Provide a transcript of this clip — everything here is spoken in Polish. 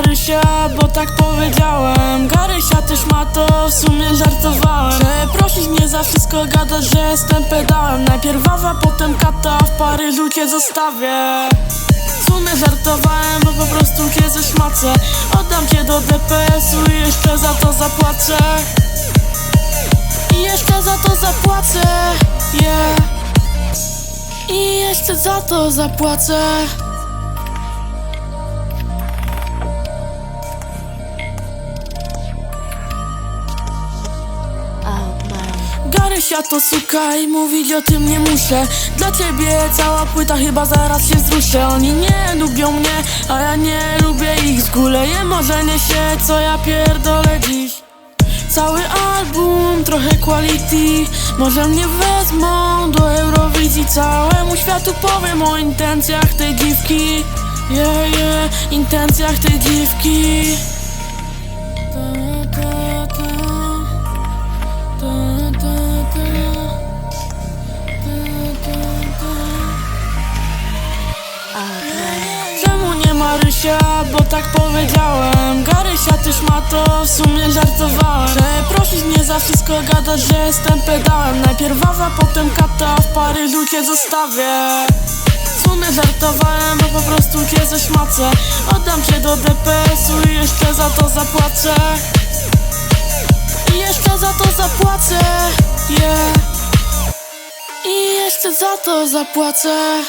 Marysia, bo tak powiedziałem. Garysia też ma to, w sumie żartowałem. Przeprosić mnie za wszystko, gadać, że jestem pedałem. Najpierw wawa, potem kata, w Paryżu cię zostawię. W sumie żartowałem, bo po prostu cię zeszmacę Oddam cię do DPS-u i jeszcze za to zapłacę. I jeszcze za to zapłacę, yeah. I jeszcze za to zapłacę Garysia to suka i mówić o tym nie muszę. Dla ciebie cała płyta chyba zaraz się wzruszę Oni nie lubią mnie, a ja nie lubię ich. Zguleję marzenie się, co ja pierdolę dziś. Cały album, trochę quality. Może mnie wezmą do Eurowizji. Całemu światu powiem o intencjach tej dziwki. Yeah, yeah, intencjach tej dziwki tak powiedziałem. Garysia też ma to, w sumie żartowałem. Przeprosić mnie za wszystko, gadać, że jestem pedałem. Najpierw wawa, potem kata, w Paryżu cię zostawię. W sumie żartowałem, bo po prostu cię zeszmacę Oddam cię do DPS-u i jeszcze za to zapłacę. I jeszcze za to zapłacę, yeah. I jeszcze za to zapłacę